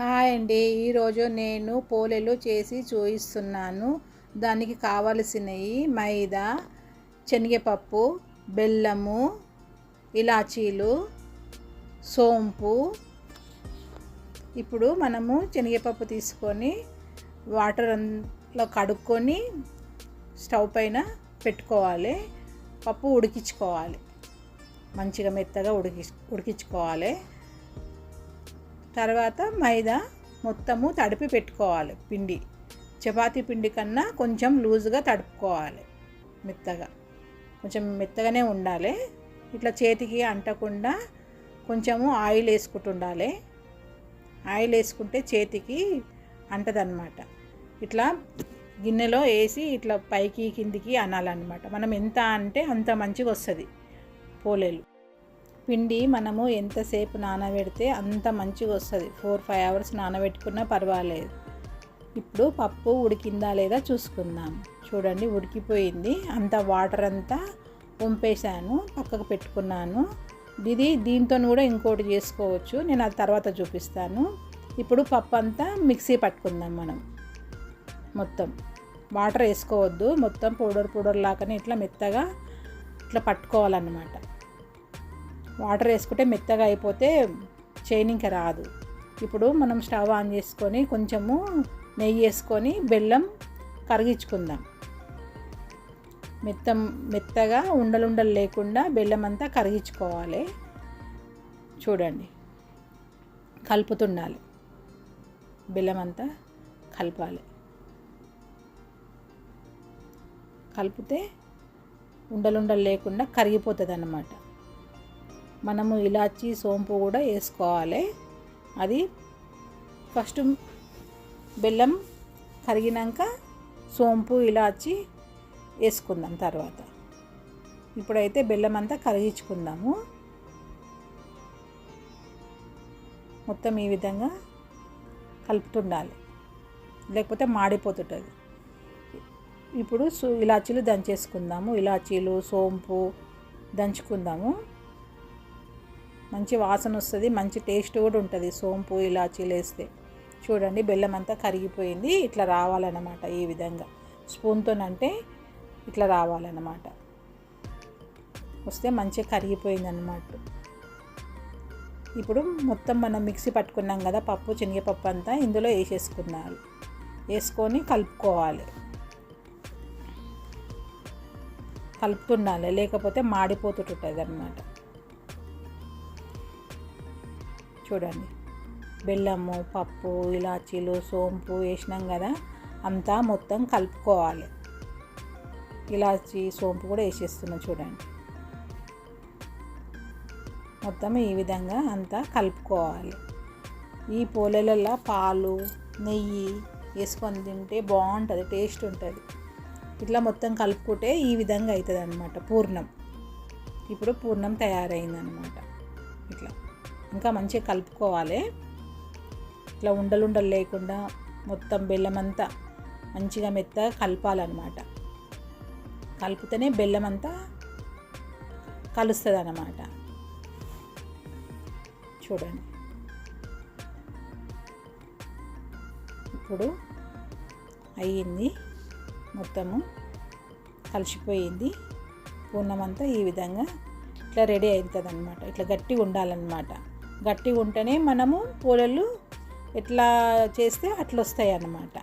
Hi అండి. ఈరోజు నేను పోలేలు చేసి చూపిస్తున్నాను దానికి కావలసినవి మైదా శనగపప్పు బెల్లము ఇలాచీలు సోంపు. ఇప్పుడు మనము శనగపప్పు తీసుకొని వాటర్లో కడుక్కొని స్టవ్ పైన పెట్టుకోవాలి. పప్పు ఉడికించుకోవాలి. మంచిగా మెత్తగా ఉడికి ఉడికించుకోవాలి. తర్వాత మైదా మొత్తము తడిపి పెట్టుకోవాలి పిండి. చపాతీ పిండి కన్నా కొంచెం లూజుగా తడుపుకోవాలి మెత్తగా. కొంచెం మెత్తగానే ఉండాలి. ఇట్లా చేతికి అంటకుండా కొంచెము ఆయిల్ వేసుకుంటుండాలి. ఆయిల్ వేసుకుంటే చేతికి అంటదన్నమాట. ఇట్లా గిన్నెలో వేసి ఇట్లా పైకి కిందికి అనాలన్నమాట. మనం ఎంత అంటే అంత మంచిగా వస్తుంది పోలేలు. పిండి మనము ఎంతసేపు నానబెడితే అంత మంచిగా వస్తుంది. ఫోర్ ఫైవ్ అవర్స్ నానబెట్టుకున్నా పర్వాలేదు. ఇప్పుడు పప్పు ఉడికిందా లేదా చూసుకుందాం. చూడండి ఉడికిపోయింది. అంత వాటర్ అంతా వంపేశాను పక్కకు పెట్టుకున్నాను. ఇది దీంతో కూడా ఇంకోటి చేసుకోవచ్చు. నేను అది తర్వాత చూపిస్తాను. ఇప్పుడు పప్పు అంతా మిక్సీ పట్టుకుందాం మనం. మొత్తం వాటర్ వేసుకోవద్దు. మొత్తం పౌడర్ పౌడర్ లాగానే ఇట్లా మెత్తగా ఇట్లా పట్టుకోవాలన్నమాట. వాటర్ వేసుకుంటే మెత్తగా అయిపోతే చైనింగ్ రాదు. ఇప్పుడు మనం స్టవ్ ఆన్ చేసుకొని కొంచెము నెయ్యి వేసుకొని బెల్లం కరిగించుకుందాం. మెత్త మెత్తగా ఉండలుండలు లేకుండా బెల్లం అంతా కరిగించుకోవాలి. చూడండి కలుపుతుండాలి. బెల్లం అంతా కలపాలి. కలిపితే ఉండలుండలు లేకుండా కరిగిపోతుంది అన్నమాట మనము ఇలాచీ సోంపు కూడా వేసుకోవాలి. అది ఫస్ట్ బెల్లం కరిగినాక సోంపు ఇలాచి వేసుకుందాం తర్వాత. ఇప్పుడైతే బెల్లం అంతా కరిగించుకుందాము. మొత్తం ఈ విధంగా కలుపుతుండాలి. లేకపోతే మాడిపోతుంటుంది. ఇప్పుడు సో ఇలాచీలు దంచేసుకుందాము. ఇలాచీలు సోంపు దంచుకుందాము. మంచి వాసన వస్తుంది మంచి టేస్ట్ కూడా ఉంటుంది. సోంపు ఇలాచీలు వేస్తే చూడండి బెల్లం అంతా కరిగిపోయింది ఇట్లా రావాలన్నమాట ఈ విధంగా. స్పూన్తోనంటే ఇట్లా రావాలన్నమాట. వస్తే మంచిగా కరిగిపోయింది అన్నమాట ఇప్పుడు మొత్తం మనం మిక్సీ పట్టుకున్నాం కదా పప్పు శనగపప్పు అంతా ఇందులో వేసేసుకున్నారు. వేసుకొని కలుపుకోవాలి. కలుపుతుండాలి లేకపోతే మాడిపోతుంటుంది అనమాట చూడండి. బెల్లము పప్పు ఇలాచీలు సోంపు వేసినాం కదా అంతా మొత్తం కలుపుకోవాలి. ఇలాచి సోంపు కూడా వేసేస్తున్నాం చూడండి. మొత్తం ఈ విధంగా అంతా కలుపుకోవాలి. ఈ పోలేలలో పాలు నెయ్యి వేసుకొని తింటే బాగుంటుంది టేస్ట్ ఉంటుంది. ఇట్లా మొత్తం కలుపుకుంటే ఈ విధంగా అవుతుంది అనమాట పూర్ణం. ఇప్పుడు పూర్ణం తయారైందనమాట ఇట్లా. ఇంకా మంచిగా కలుపుకోవాలి. ఇట్లా ఉండలుండలు లేకుండా మొత్తం బెల్లం అంతా మంచిగా మెత్తగా కలపాలన్నమాట. కలిపితేనే బెల్లం అంతా కలుస్తుంది అన్నమాట చూడండి. ఇప్పుడు అయ్యింది. మొత్తము కలిసిపోయింది. పూర్ణమంతా ఈ విధంగా ఇట్లా రెడీ అవుతుంది అనమాట ఇట్లా గట్టిగా ఉండాలన్నమాట. గట్టిగా ఉంటేనే మనము పూలలు ఎట్లా చేస్తే అట్లా వస్తాయి అన్నమాట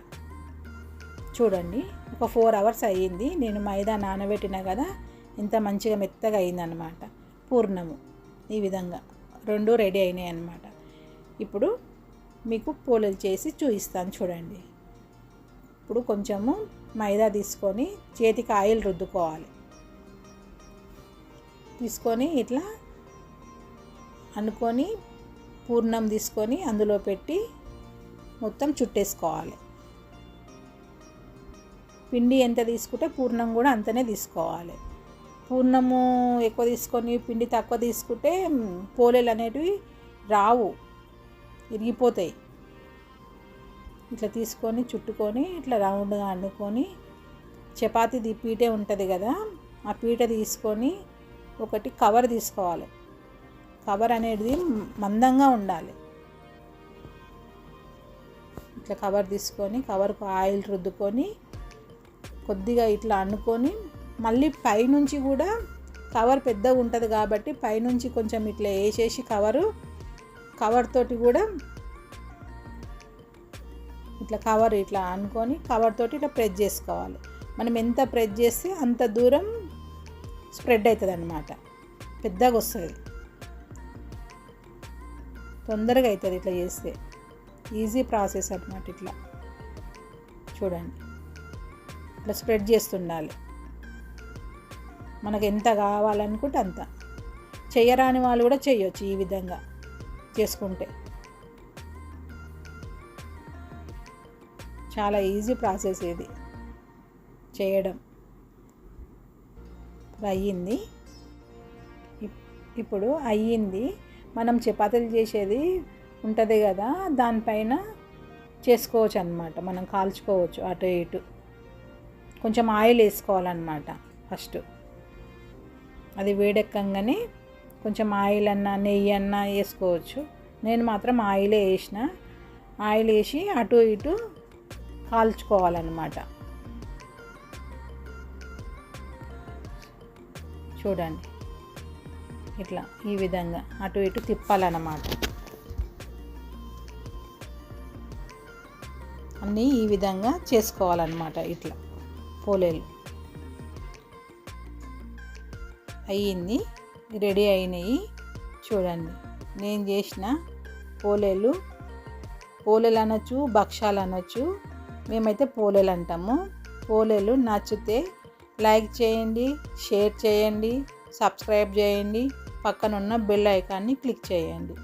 చూడండి ఒక ఫోర్ అవర్స్ అయ్యింది. నేను మైదా నానబెట్టిన కదా ఇంత మంచిగా మెత్తగా అయిందనమాట పూర్ణము ఈ విధంగా. రెండు రెడీ అయినాయి అన్నమాట ఇప్పుడు మీకు పూలలు చేసి చూపిస్తాను చూడండి. ఇప్పుడు కొంచెము మైదా తీసుకొని చేతికి ఆయిల్ రుద్దుకోవాలి. తీసుకొని ఇట్లా అనుకొని పూర్ణం తీసుకొని అందులో పెట్టి మొత్తం చుట్టేసుకోవాలి. పిండి ఎంత తీసుకుంటే పూర్ణం కూడా అంతనే తీసుకోవాలి. పూర్ణము ఎక్కువ తీసుకొని పిండి తక్కువ తీసుకుంటే పోలేలు అనేటివి రావు ఇరిగిపోతాయి. ఇట్లా తీసుకొని చుట్టుకొని ఇట్లా రౌండ్గా అండుకొని చపాతీది పీటే ఉంటుంది కదా ఆ పీట తీసుకొని ఒకటి కవర్ తీసుకోవాలి. కవర్ అనేది మందంగా ఉండాలి. ఇట్లా కవర్ తీసుకొని కవర్కు ఆయిల్ రుద్దుకొని కొద్దిగా ఇట్లా అనుకొని మళ్ళీ పైనుంచి కూడా కవర్ పెద్దగా ఉంటుంది కాబట్టి పైనుంచి కొంచెం ఇట్లా వేసేసి కవరు కవర్ తోటి కూడా ఇట్లా కవర్ ఇట్లా అనుకొని కవర్ తోటి ఇట్లా ప్రెస్ చేసుకోవాలి. మనం ఎంత ప్రెస్ చేస్తే అంత దూరం స్ప్రెడ్ అవుతుంది అనమాట పెద్దగా వస్తుంది. తొందరగా అవుతుంది ఇట్లా చేస్తే. ఈజీ ప్రాసెస్ అనమాట ఇట్లా. చూడండి. ఇట్లా స్ప్రెడ్ చేస్తుండాలి. మనకు ఎంత కావాలనుకుంటే అంత. చేయరాని వాళ్ళు కూడా చేయొచ్చు ఈ విధంగా చేసుకుంటే. చాలా ఈజీ ప్రాసెస్ ఇది. చేయడం. అయ్యింది. ఇప్పుడు అయ్యింది. మనం చపాతీలు చేసేది ఉంటుంది కదా దానిపైన చేసుకోవచ్చు అనమాట మనం కాల్చుకోవచ్చు అటు ఇటు. కొంచెం ఆయిల్ వేసుకోవాలన్నమాట ఫస్ట్. అది వేడెక్కగానే కొంచెం ఆయిల్ అన్న నెయ్యి అన్న వేసుకోవచ్చు. నేను మాత్రం ఆయిలే వేసిన. ఆయిల్ వేసి అటు ఇటు కాల్చుకోవాలన్నమాట. చూడండి. ఇట్లా ఈ విధంగా అటు ఇటు తిప్పాలన్నమాట. అన్నీ ఈ విధంగా చేసుకోవాలన్నమాట ఇట్లా పోలేలు. అయ్యింది రెడీ అయినాయి చూడండి. నేను చేసిన పోలేలు పోలేలు అనొచ్చు భక్షాలు అనొచ్చు మేమైతే పోలేలు అంటాము. పోలేలు నచ్చితే లైక్ చేయండి షేర్ చేయండి సబ్స్క్రైబ్ చేయండి. పక్కనున్న బెల్ ఐకాన్ని క్లిక్ చేయండి.